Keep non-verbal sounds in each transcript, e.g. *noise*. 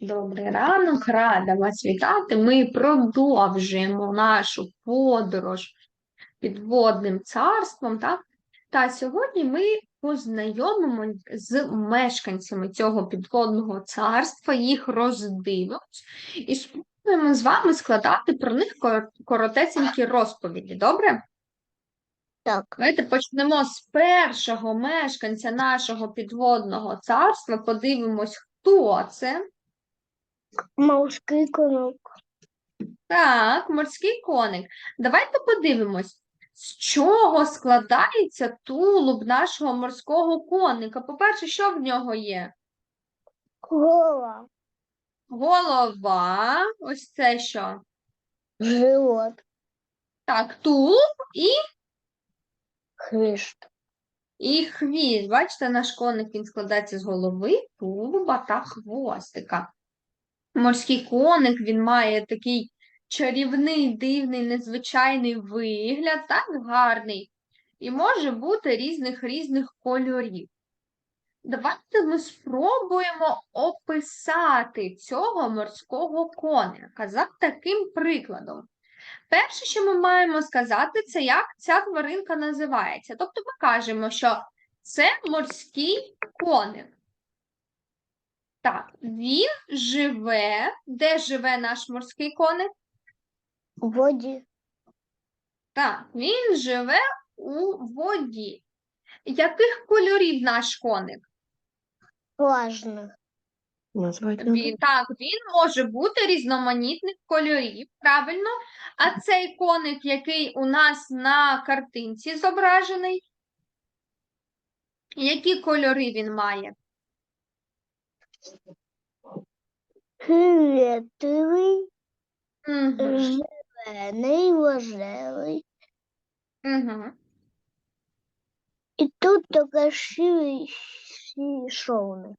Добрий ранок, рада вас вітати. Ми продовжуємо нашу подорож підводним царством. Так? Та сьогодні ми познайомимось з мешканцями цього підводного царства, їх роздивимось і спробуємо з вами складати про них кор- коротесенькі розповіді. Добре? Так, Давайте почнемо з першого мешканця нашого підводного царства. Подивимось, хто це. морський конок. Так, морський коник. Давайте подивимось, з чого складається тулуб нашого морського коника. По-перше, що в нього є? Голова, Голова, ось це що? живот, Так, тулуб і, хвіст. і хвіст. Бачите, наш коник він складається з голови, тулуба та хвостика. Морський коник він має такий чарівний, дивний, незвичайний вигляд, так гарний, і може бути різних різних кольорів. Давайте ми спробуємо описати цього морського коника за таким прикладом. Перше, що ми маємо сказати, це як ця тваринка називається. Тобто ми кажемо, що це морський коник. Так, він живе. Де живе наш морський коник? У воді, Так, він живе у воді. Яких кольорів наш коник? влажних, Назвати Він, так, він може бути різноманітних кольорів, правильно? А цей коник, який у нас на картинці зображений, які кольори він має? фіолетовий, Угу. зелений, рожевий. Угу. І тут шивий шовний.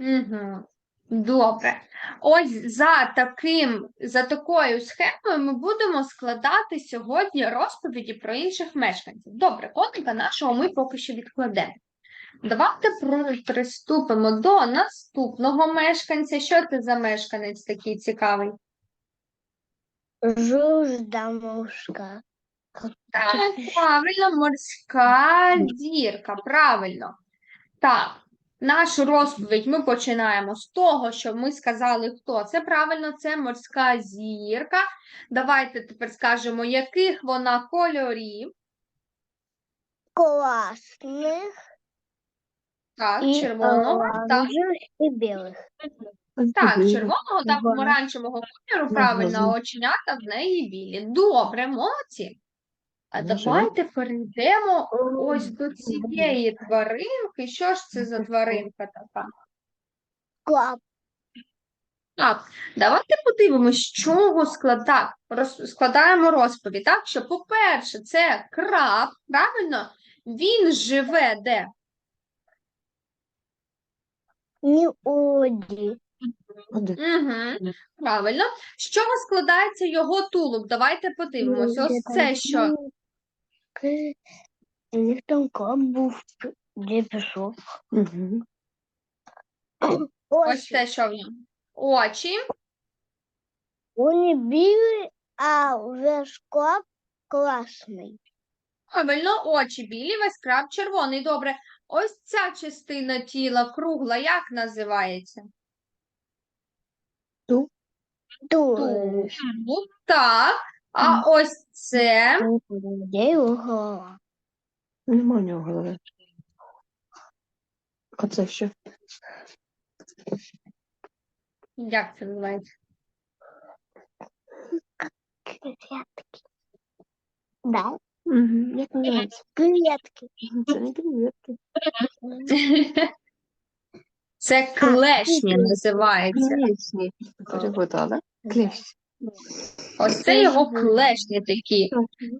Угу. Добре. Ось за таким, за такою схемою ми будемо складати сьогодні розповіді про інших мешканців. Добре, коника нашого ми поки що відкладемо. Давайте приступимо до наступного мешканця. Що це за мешканець такий цікавий? Жужда морська. Так, правильно, морська дірка, правильно. Так, нашу розповідь ми починаємо з того, що ми сказали, хто це. Правильно, це морська зірка. Давайте тепер скажемо, яких вона кольорів. Класних Так, і червоного та, і білих. так, червоного та помаранчевого кольору, правильно, а оченята в неї білі. Добре, молодці. А давайте перейдемо ось до цієї тваринки. Що ж це за тваринка така? Клап, Так, давайте подивимось, з чого склада... роз... складаємо розповідь. Так, що, по-перше, це краб, правильно? Він живе де? не оді, Угу, правильно. З чого складається його тулуб? Давайте подивимось. Ось це що? У них там клап був, де пішов. Угу. Ось це що в ньому? Очі. Вони білі, а ж клап класний. Правильно, очі білі, весь краб червоний. Добре. Ось ця частина тіла кругла, як називається? Тут Тулуб. Так. А ось це. де його голова. Нема в нього голови. А це що? Як це називається? Креветки. Да, Угу. Як називається? креветки. Це не креветки. Це клешні називається. Клешні. Перепутала. Клешні. Ось це його клешні такі,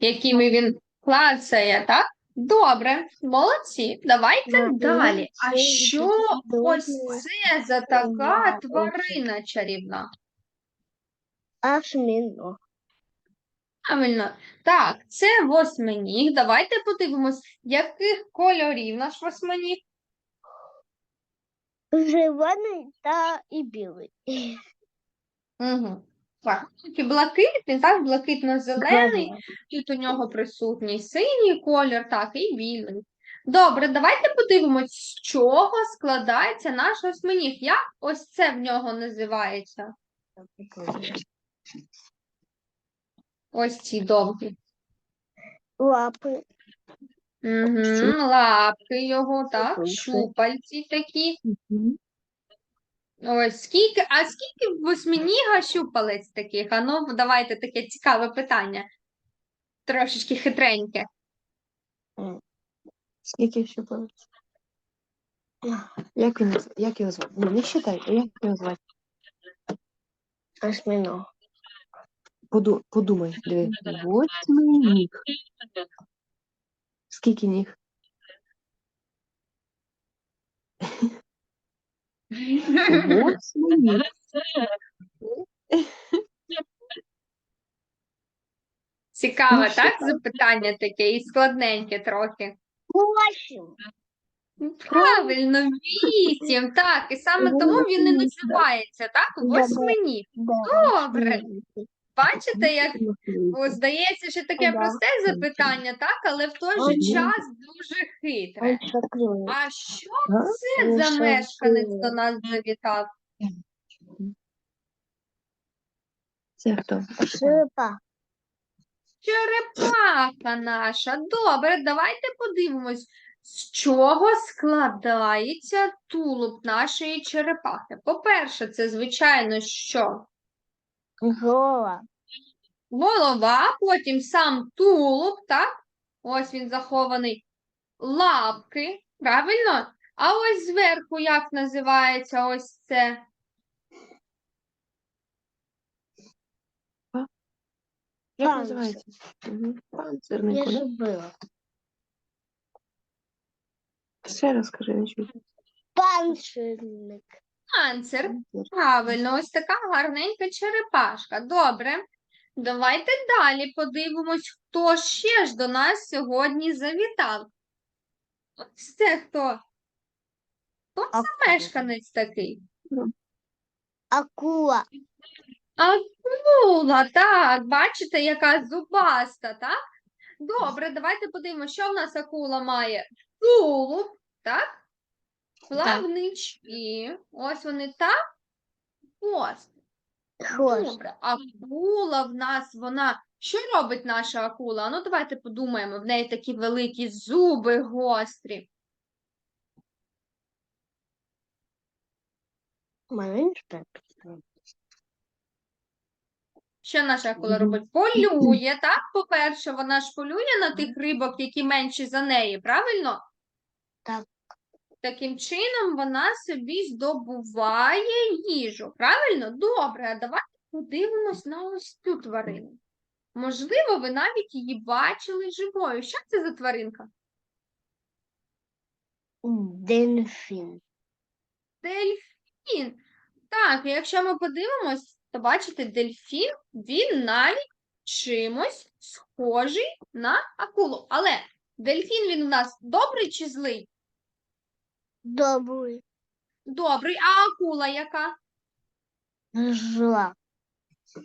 якими він клацає, так? Добре, молодці. Давайте далі. А що ось це за така тварина чарівна? Ашміног. Правильно. Так, це восьминіг. Давайте подивимось, яких кольорів наш восьминіг. Червоний та і білий. Угу. Так, тільки блакитний, так, блакитно-зелений. Тут у нього присутній синій колір, так, і білий. Добре, давайте подивимось, з чого складається наш осьминіг. Як ось це в нього називається? Ось ці довгі. Лапи. Угу. Лапки його, так, Щупальці. такі. Ось скільки, а скільки в восьминіга щупалець таких? А ну, давайте таке цікаве питання. Трошечки хитреньке. Скільки ще палець? Як він як його звати? Ну, не считай, як його звати? Осьминог. Поду, подумай, диви. Восьмий ніг. Скільки ніг? Восьмий мені. Цікаве, Ну, так? Запитання таке і складненьке трохи. Восім. Правильно, вісім. Так, і саме тому він і називається, так? Добре. Восьминіг. Добре. Бачите, як о, здається, що таке просте запитання, так? Але в той же час дуже хитре. А що це за мешканець до нас завітав? Це хто? Шипа. Черепаха наша. Добре, давайте подивимось, з чого складається тулуб нашої черепахи. По-перше, це, звичайно, що Голова. Голова, потім сам тулуб, так? Ось він захований. Лапки, правильно? А ось зверху як називається ось це? Як називається? Угу. Я забила. Ще раз скажи, не чую. Панцирник. Панцир. Правильно, ось така гарненька черепашка. Добре. Давайте далі подивимось, хто ще ж до нас сьогодні завітав. Ось це хто? Хто це мешканець такий? Акула. Акула, так, бачите, яка зубаста, так? Добре, давайте подивимося, що в нас акула має. Тулуб, так? Плавнички. Ось вони так. Хвост. Добре, акула в нас, вона. Що робить наша акула? Ну, давайте подумаємо, в неї такі великі зуби гострі. Маленька. Що наша акула робить? Полює, так? По-перше, вона ж полює на тих рибок, які менші за неї, правильно? Так. Таким чином вона собі здобуває їжу. Правильно? Добре, а давайте подивимось на ось цю тварину. Можливо, ви навіть її бачили живою. Що це за тваринка? Дельфін. Дельфін. Так, якщо ми подивимось, то бачите, дельфін, він навіть чимось схожий на акулу. Але дельфін він у нас добрий чи злий? Добрий. Добрий, а акула яка? Жила.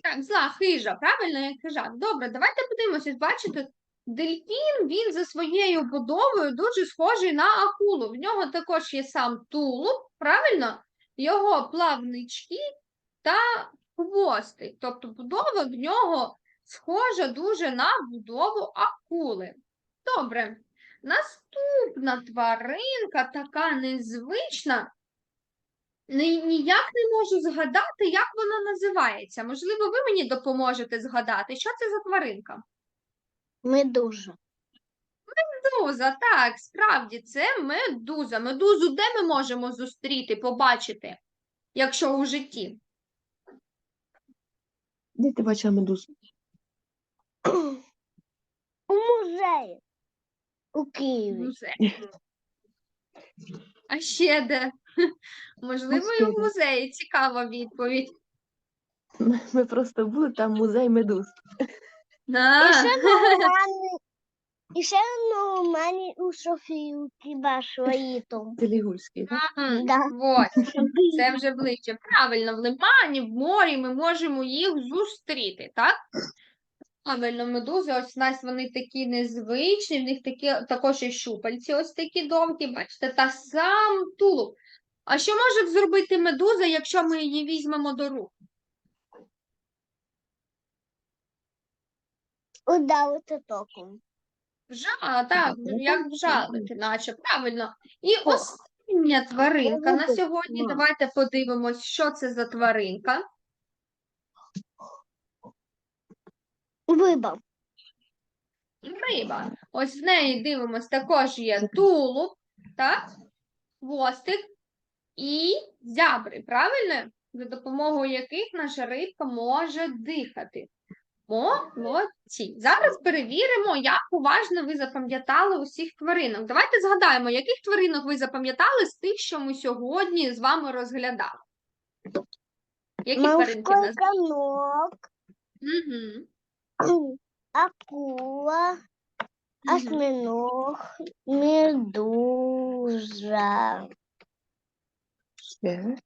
Так, зла, хижа, правильно, як хижак. Добре, давайте подивимося. Бачите, дельфін, він за своєю будовою дуже схожий на акулу. В нього також є сам тулуб, правильно? Його плавнички та хвостик. Тобто будова в нього схожа дуже на будову акули. Добре. Наступна тваринка, така незвична. Ніяк не можу згадати, як вона називається. Можливо, ви мені допоможете згадати, що це за тваринка? Медуза. Медуза, так, справді, це медуза. Медузу де ми можемо зустріти, побачити, якщо у житті? Де ти бачила медузу? У музеї. У Києві. Музей. А ще де? Можливо, і в музеї. Цікава відповідь. Ми, ми просто були там музей медуз. *laughs* І ще на ванні І ще ну, у Софіївки вашої там. Ти лігульський, так? Мгм, Да. Ось, це вже ближче. Правильно, в лимані, в морі ми можемо їх зустріти, так? Правильно, медузи, ось у нас вони такі незвичні, в них такі також і щупальці, ось такі довгі, бачите, та сам тулуб. А що може зробити медуза, якщо ми її візьмемо до рук? Удавити током. Вжа, так, як вжалити, наче, правильно. І остання тваринка на сьогодні. Давайте подивимось, що це за тваринка. Вибав. Риба. Ось в неї дивимось, також є тулуб, так? Хвостик і зябри, правильно? За допомогою яких наша рибка може дихати. Молодці. Зараз перевіримо, як уважно ви запам'ятали усіх тваринок. Давайте згадаємо, яких тваринок ви запам'ятали з тих, що ми сьогодні з вами розглядали. Які тваринки Морской нас? Угу. *clears throat* акула, осьминог, медуза, Ще.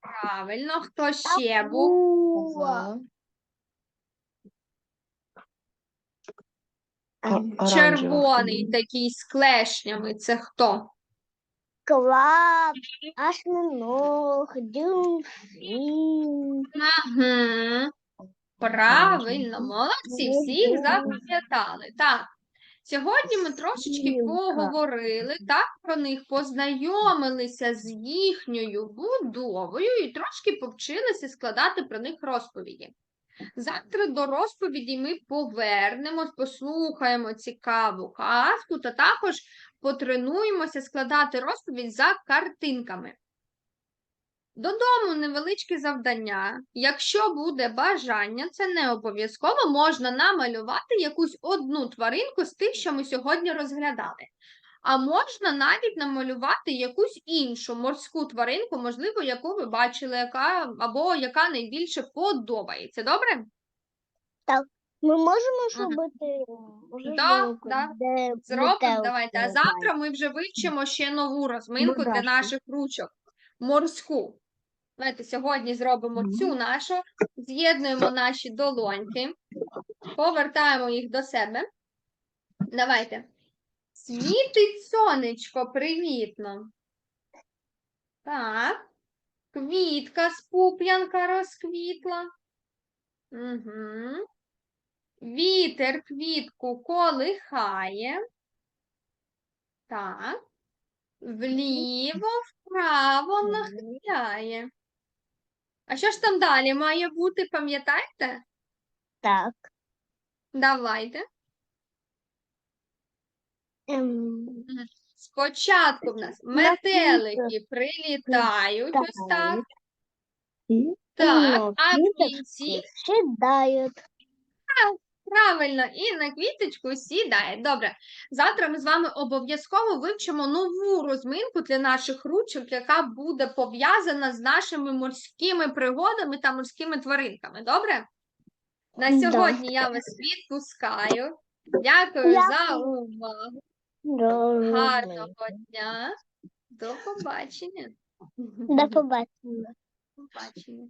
Правильно, хто ще був? акула, А- Червоний такий з клешнями. Це хто? краб, осьминог, дельфин. Угу. Правильно, молодці, всіх запам'ятали. Так. Сьогодні ми трошечки поговорили, так, про них, познайомилися з їхньою будовою і трошки повчилися складати про них розповіді. Завтра до розповіді ми повернемось, послухаємо цікаву казку та також потренуємося складати розповідь за картинками. Додому невеличке завдання. Якщо буде бажання, це не обов'язково, можна намалювати якусь одну тваринку з тих, що ми сьогодні розглядали. А можна навіть намалювати якусь іншу морську тваринку, можливо, яку ви бачили, яка або яка найбільше подобається. Добре? Так. Ми можемо зробити Да, да. Зробимо, давайте. А завтра ми вже вивчимо ще нову розминку для наших ручок. Морську. Давайте сьогодні зробимо цю нашу, з'єднуємо наші долоньки, повертаємо їх до себе. Давайте. Світить сонечко, привітно. Так. Квітка з пуп'янка розквітла. Угу. Вітер квітку колихає. Так. Вліво, вправо нахиляє. А що ж там далі має бути, пам'ятаєте? Так. Давайте. Ем, Спочатку в нас метелики прилітають ось так. Так, а в кінці сідають. Правильно, і на квіточку сідає. Добре. Завтра ми з вами обов'язково вивчимо нову розминку для наших ручок, яка буде пов'язана з нашими морськими пригодами та морськими тваринками. Добре? На сьогодні я вас відпускаю. Дякую за увагу. Гарного дня. До побачення. До побачення. Побачення.